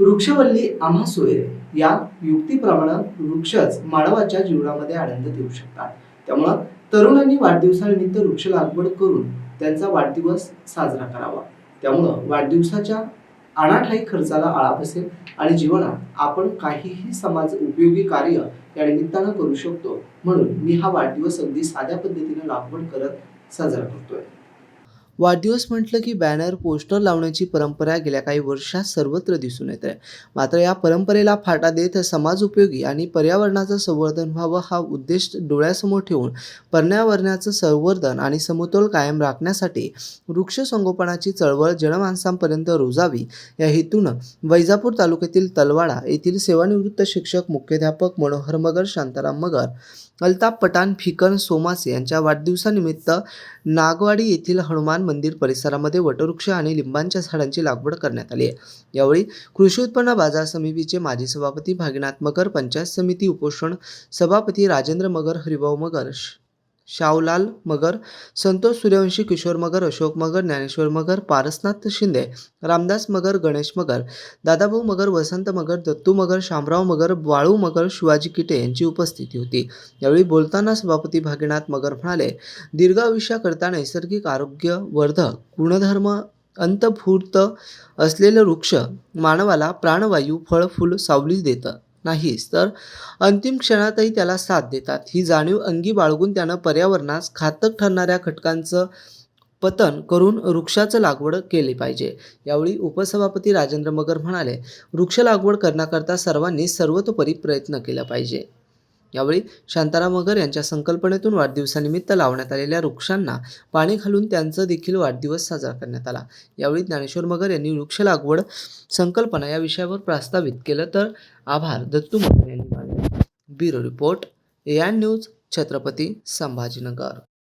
वृक्षवल्ली आम्हा सोयरे या युक्तीप्रमाणे वृक्षच मानवाच्या जीवनामध्ये आनंद देऊ शकतात. त्यामुळं तरुणांनी वाढदिवसानिमित्त वृक्ष लागवड करून त्यांचा वाढदिवस साजरा करावा. त्यामुळं वाढदिवसाच्या अनाठाई खर्चाला आळा बसेल आणि जीवनात आपण काहीही समाज उपयोगी कार्य या निमित्तानं करू शकतो म्हणून मी हा वाढदिवस अगदी साध्या पद्धतीने लागवड करत साजरा करतोय. वाढदिवस म्हटलं की बॅनर पोस्टर लावण्याची परंपरा गेल्या काही वर्षात सर्वत्र दिसून येते. मात्र या परंपरेला फाटा देत समाज उपयोगी आणि पर्यावरणाचं संवर्धन व्हावं हा उद्देश डोळ्यासमोर ठेवून पर्यावरणाचं संवर्धन आणि समतोल कायम राखण्यासाठी वृक्ष संगोपनाची चळवळ जनमानसांपर्यंत रुजावी. या हेतूनं वैजापूर तालुक्यातील तलवाडा येथील सेवानिवृत्त शिक्षक मुख्याध्यापक मनोहर मगर शांताराम मगर अल्ताफ पठाण फिकन सोमासे यांच्या वाढदिवसानिमित्त नागवाडी येथील हनुमान मंदिर परिसरामध्ये वटवृक्ष आणि लिंबांच्या झाडांची लागवड करण्यात आली आहे. यावेळी कृषी उत्पन्न बाजार समितीचे माजी सभापती भागीनाथ मगर पंचायत समिती उपोषण सभापती राजेंद्र मगर हरिभाऊ मगर शावलाल मगर संतोष सूर्यवंशी किशोर मगर अशोक मगर ज्ञानेश्वर मगर पारसनाथ शिंदे रामदास मगर गणेश मगर दादाभाऊ मगर वसंत मगर दत्तू मगर शामराव मगर बाळू मगर शिवाजी किटे यांची उपस्थिती होती. यावेळी बोलताना सभापती भागीनाथ मगर म्हणाले दीर्घायुष्याकरता नैसर्गिक आरोग्य वर्धक गुणधर्म अंतभूत असलेलं वृक्ष मानवाला प्राणवायू फळ फुल सावली देतं. नाहीस तर अंतिम क्षणातही त्याला साथ देतात. ही जाणीव अंगी बाळगून त्यानं पर्यावरणास घातक ठरणाऱ्या घटकांचं पतन करून वृक्षाचं लागवड केली पाहिजे. यावेळी उपसभापती राजेंद्र मगर म्हणाले वृक्ष लागवड करण्याकरता सर्वांनी सर्वतोपरी प्रयत्न केला पाहिजे. यावेळी शांताराम मगर यांच्या संकल्पनेतून वाढदिवसानिमित्त लावण्यात आलेल्या वृक्षांना पाणी घालून त्यांचा देखील वाढदिवस साजरा करण्यात आला. यावेळी ज्ञानेश्वर मगर यांनी वृक्ष लागवड संकल्पना या विषयावर प्रस्तावित केलं तर आभार. दत्तू मगर यांनी मानले. Bureau report A news Chhatrapati Sambhajinagar.